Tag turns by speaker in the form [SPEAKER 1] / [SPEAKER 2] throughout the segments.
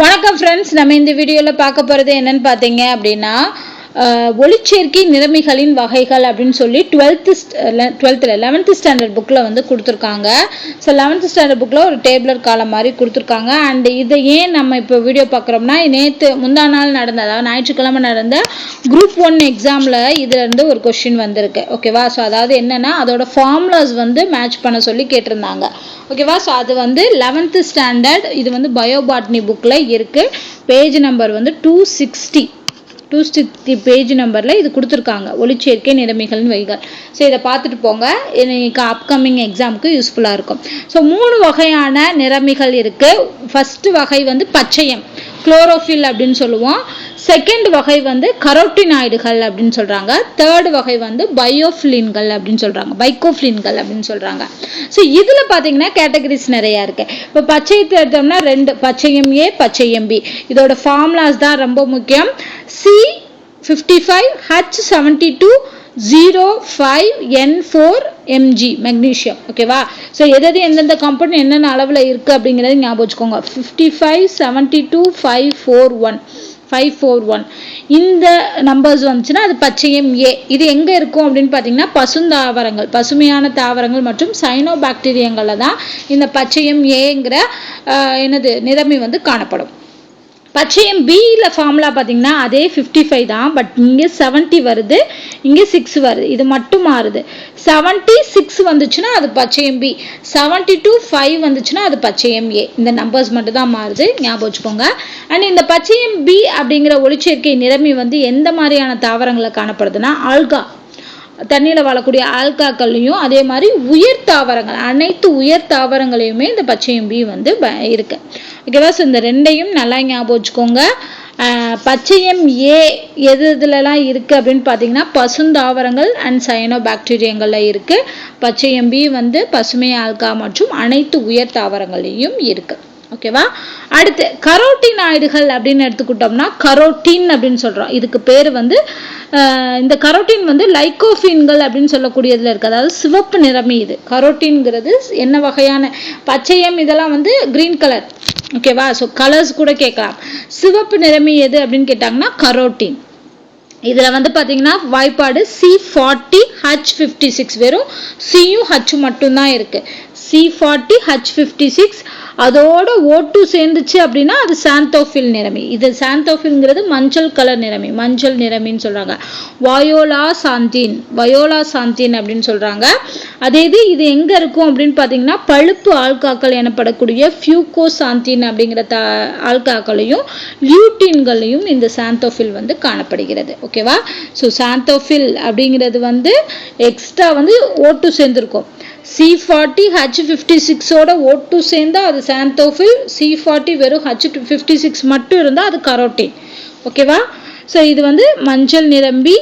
[SPEAKER 1] வணக்கம் ஃப்ரெண்ட்ஸ் நம்ம இந்த வீடியோவில் பார்க்க போகிறது என்னன்னு பார்த்தீங்க அப்படின்னா ஒளிச்சேர்க்கை நிறமிகளின் வகைகள் அப்படின்னு சொல்லி டுவெல்த்து டுவெல்த்தில் லெவன்த்து ஸ்டாண்டர்ட் புக்கில் வந்து கொடுத்துருக்காங்க. ஸோ லெவன்த்து ஸ்டாண்டர்ட் புக்கில் ஒரு டேபிளர் காலம் மாதிரி கொடுத்துருக்காங்க. அண்ட் இதை ஏன் நம்ம இப்போ வீடியோ பார்க்குறோம்னா நேற்று முந்தா நாள் நடந்த அதாவது ஞாயிற்றுக்கிழமை நடந்த குரூப் ஒன் எக்ஸாமில் இதுலேருந்து ஒரு கொஷின் வந்திருக்கு. ஓகேவா ஸோ அதாவது என்னென்னா அதோட ஃபார்முலாஸ் வந்து மேட்ச் பண்ண சொல்லி கேட்டிருந்தாங்க. ஓகேவா ஸோ அது வந்து லெவன்த்து ஸ்டாண்டர்ட் இது வந்து பயோபாட்னி புக்கில் இருக்குது பேஜ் நம்பர் வந்து two sixty two sixty page நம்பரில் இது கொடுத்துருக்காங்க. ஒளிச்சேர்க்கை நிலைமைகள்னு வைகள். ஸோ இதை பார்த்துட்டு போங்க. எனக்கு அப்கமிங் எக்ஸாமுக்கு யூஸ்ஃபுல்லாக இருக்கும். ஸோ மூணு வகையான நிறமிகள் இருக்குது ஃபஸ்ட்டு வகை வந்து பச்சையம். குளோரோஃபில் அப்படின்னு சொல்லுவோம். செகண்ட் வகை வந்து கரோட்டினாய்டுகள் அப்படின்னு சொல்கிறாங்க தேர்ட் வகை வந்து பயோஃப்ளின்கள் அப்படின்னு சொல்கிறாங்க பைக்கோஃப்ளின்கள் அப்படின்னு சொல்கிறாங்க ஸோ இதில் பார்த்தீங்கன்னா கேட்டகரிஸ் நிறையா இருக்குது இப்போ பச்சையத்தை எடுத்தோம்னா ரெண்டு. பச்சையம் ஏ பச்சையம் பி இதோட ஃபார்முலாஸ் தான் ரொம்ப முக்கியம். C fifty five H seventy two zero five N four MG magnesium ஓகேவா ஸோ எதாவது எந்தெந்த கம்பெனி என்னென்ன அளவில் இருக்குது அப்படிங்கிறத ஞாபகம் வச்சுக்கோங்க. Fifty five seventy two five four one five four one இந்த நம்பர்ஸ் வந்துச்சுன்னா அது பச்சையம் ஏ. இது எங்கே இருக்கும் அப்படின்னு பார்த்தீங்கன்னா பசுந்தாவரங்கள் பசுமையான தாவரங்கள் மற்றும் சைனோ பாக்டீரியங்களில் தான் இந்த பச்சையம் ஏங்கிற எனது என்னது நிறமி வந்து காணப்படும். பச்சையம் பியில் ஃபார்முலா பார்த்தீங்கன்னா அதே ஃபிஃப்டி ஃபைவ் தான். பட் இங்கே செவன்ட்டி வருது இங்கே சிக்ஸ் வருது. இது மட்டும் மாறுது. செவன்ட்டி சிக்ஸ் வந்துச்சுன்னா அது பச்சையம் பி செவன்ட்டி டூ ஃபைவ் வந்துச்சுன்னா அது பச்சையம் ஏ இந்த நம்பர்ஸ் மட்டும் தான் மாறுது. ஞாபகம் வச்சுக்கோங்க. அண்ட் இந்த பச்சையம் பி அப்படிங்கிற ஒளிச்சேர்க்கை நிறமி வந்து எந்த மாதிரியான தாவரங்களை காணப்படுதுன்னா ஆல்கா. தண்ணியில் வாழக்கூடிய ஆல்காக்கள்லையும் அதே மாதிரி உயர் தாவரங்கள் அனைத்து உயர் தாவரங்களையுமே இந்த பச்சையம் பி வந்து ப- இருக்கு. ஓகேவா? ஸோ இந்த ரெண்டையும் நல்லா ஞாபகம் வச்சுக்கோங்க. ஆஹ் பச்சையம் ஏ எது இதுலலாம் இருக்குது அப்படின்னு பார்த்தீங்கன்னா பசுந்தாவரங்கள் அண்ட் சயனோ பாக்டீரியங்களில் இருக்குது பச்சையம் பி வந்து பசுமை ஆல்கா மற்றும் அனைத்து உயர் தாவரங்களையும் இருக்குது ஓகேவா? அடுத்து கரோட்டின் ஆயுடுகள் அப்படின்னு எடுத்துக்கிட்டோம்னா கரோட்டின் அப்படின்னு சொல்கிறோம் இதுக்கு பேர் வந்து இந்த கரோட்டின் வந்து லைக்கோஃபின்கள் அப்படின்னு சொல்லக்கூடியதில் இருக்குது அதாவது சிவப்பு நிறமி இது. கரோட்டின்ங்கிறது என்ன வகையான பச்சையம்? இதெல்லாம் வந்து கிரீன் கலர் ஓகேவா ஸோ கலர்ஸ் கூட கேட்கலாம். சிவப்பு நிறமி எது அப்படின்னு கேட்டாங்கன்னா கரோட்டின். இதில் வந்து பார்த்தீங்கன்னா வாய்ப்பாடு C forty H fifty six வெறும் சியும் ஹச்சும் மட்டும்தான் இருக்குது C forty H fifty six அதோட ஓட்டு சேர்ந்துச்சு அப்படின்னா அது சாந்தோஃபில் நிறமி. இது சாந்தோஃபில்ங்கிறது மஞ்சள் கலர் நிறமி. மஞ்சள் நிறமின்னு சொல்கிறாங்க வயோலா சாந்தின். வயோலா சாந்தின் அப்படின்னு சொல்கிறாங்க அதே இது இது எங்கே இருக்கும் அப்படின்னு பார்த்தீங்கன்னா பழுப்பு ஆல்காக்கள் எனப்படக்கூடிய ஃபியூகோ சாந்தின் அப்படிங்கிற த ஆல்காக்களையும் லியூட்டின்களையும் இந்த சாந்தோஃபில் வந்து காணப்படுகிறது. ஓகேவா ஸோ சாந்தோஃபில் அப்படிங்கிறது வந்து எக்ஸ்ட்ரா வந்து ஓட்டு சேர்ந்துருக்கும். சி ஃபார்ட்டி ஹச் ஃபிஃப்டி சிக்ஸோட ஓட்டு சேர்ந்தா அது சாந்தோஃபில் சி ஃபார்ட்டி வெறும் ஹச் ஃபிஃப்டி சிக்ஸ் மட்டும் இருந்தால் அது கரோட்டின் ஓகேவா ஸோ இது வந்து மஞ்சள் நிரம்பி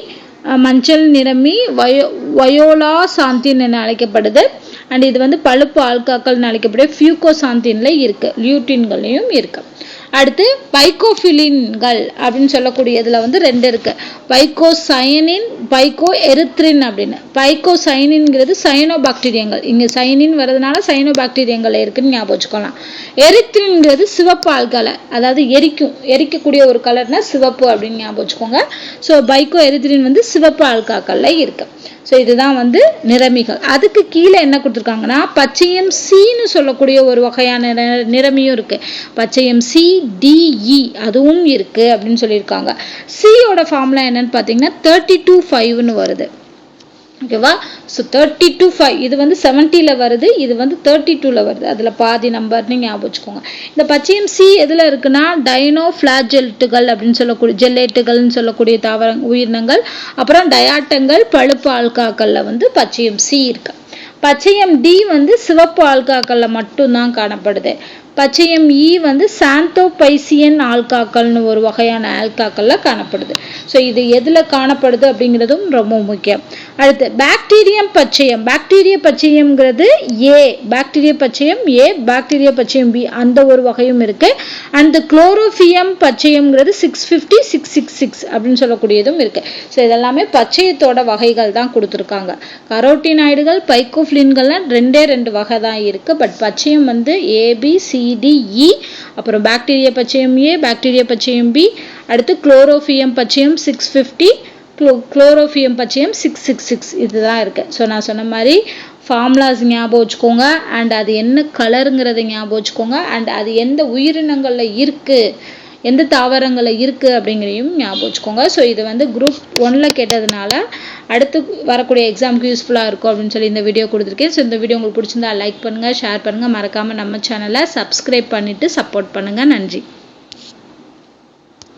[SPEAKER 1] மஞ்சள் நிரம்பி வயோ வயோலா சாந்தின் என அழைக்கப்படுது? அண்ட் இது வந்து பழுப்பு ஆல்காக்கள்னு அழைக்கப்படுது. ஃபியூகோ சாந்தின்ல இருக்குது லியூட்டின்களையும் இருக்குது அடுத்து பைக்கோஃபிலின்கள் அப்படின்னு சொல்லக்கூடியதில் வந்து ரெண்டு இருக்குது பைக்கோசயனின் பைக்கோ எரித்ரின் அப்படின்னு. பைக்கோசைனின்ங்கிறது சைனோ பாக்டீரியங்கள் இங்கே சைனின் வர்றதுனால சைனோ பாக்டீரியங்கள் இருக்குன்னு ஞாபகம் வச்சுக்கலாம். எரித்ரின்ங்கிறது சிவப்பு ஆல்கலை அதாவது எரிக்கும் எரிக்கக்கூடிய ஒரு கலர்னா சிவப்பு அப்படின்னு ஞாபகம் வச்சுக்கோங்க. ஸோ பைக்கோ எரித்ரின் வந்து சிவப்பு ஆல்காக்கல்ல இருக்கு. ஸோ இதுதான் வந்து நிறமிகள். அதுக்கு கீழே என்ன கொடுத்துருக்காங்கன்னா பச்சையம் சின்னு சொல்லக்கூடிய ஒரு வகையான நிற- நிறமியும் இருக்குது பச்சையம் சி டிஇ அதுவும் இருக்குது அப்படின்னு சொல்லியிருக்காங்க. சியோட ஃபார்முலா என்னன்னு பார்த்தீங்கன்னா தேர்ட்டி டூ ஃபைவ்னு வருது. ஓகேவா ஸோ தேர்ட்டி டூ ஃபைவ் இது வந்து செவன்ட்டியில் வருது இது வந்து தேர்ட்டி டூவில் வருது. அதில் பாதி நம்பர்னு ஞாபகம் வச்சுக்கோங்க. இந்த பச்சையம் சி எதில் இருக்குன்னா டைனோ ஃப்ளாஜெல்ட்டுகள் அப்படின்னு சொல்லக்கூடிய ஜெல்லேட்டுகள்னு சொல்லக்கூடிய தாவர உயிரினங்கள் அப்புறம் டயாட்டங்கள் பழுப்பு ஆல்காக்களில் வந்து பச்சையம் சி இருக்கு. பச்சையம் டி வந்து சிவப்பு ஆல்காக்களில் மட்டும்தான் காணப்படுது. பச்சையம் இ e வந்து சாந்தோபைசியன் ஆல்காக்கள்னு ஒரு வகையான ஆல்காக்கள்ல காணப்படுது. ஸோ இது எதில் காணப்படுது அப்படிங்கிறதும் ரொம்ப முக்கியம். அடுத்து bacterium பச்சையம். பாக்டீரிய பச்சையம்ங்கிறது A bacteria பச்சையம் A bacteria பச்சையம் பி அந்த ஒரு வகையும் இருக்குது அந்த குளோரோஃபியம் பச்சையம்ங்கிறது six fifty six six six அப்படின்னு சொல்லக்கூடியதும் இருக்குது ஸோ இதெல்லாமே பச்சையத்தோட வகைகள் தான் கொடுத்துருக்காங்க. கரோட்டினாய்டுகள் பைக்கோஃப்ளின்கள்லாம் ரெண்டே ரெண்டு வகை தான் இருக்குது பட் பச்சையம் வந்து A B C D E e. அப்புறம் பாக்டீரியா பச்சையம் ஏ பாக்டீரிய பச்சையம் பி அடுத்து குளோரோஃபியம் பச்சையம் சிக்ஸ் ஃபிஃப்டி குளோ குளோரோஃபியம் பச்சையம் சிக்ஸ் சிக்ஸ் சிக்ஸ் இதுதான் இருக்குது ஸோ நான் சொன்ன மாதிரி ஃபார்முலாஸ் ஞாபகம் வச்சுக்கோங்க. அண்ட் அது என்ன கலருங்கிறத ஞாபகம் வச்சுக்கோங்க. அண்ட் அது எந்த உயிரினங்களில் இருக்குது எந்த தாவரங்களில் இருக்குது அப்படிங்கிறதையும் ஞாபகம் வச்சுக்கோங்க. ஸோ இது வந்து குரூப் ஒன்னில் கேட்டதுனால அடுத்து வரக்கூடிய எக்ஸாமுக்கு யூஸ்ஃபுல்லாக இருக்கும் அப்படின்னு சொல்லி இந்த வீடியோ கொடுத்துருக்கேன். ஸோ இந்த வீடியோ உங்களுக்கு பிடிச்சிருந்தா லைக் பண்ணுங்கள் ஷேர் பண்ணுங்கள் மறக்காமல் நம்ம சேனலை சப்ஸ்கிரைப் பண்ணிவிட்டு சப்போர்ட் பண்ணுங்கள் நன்றி.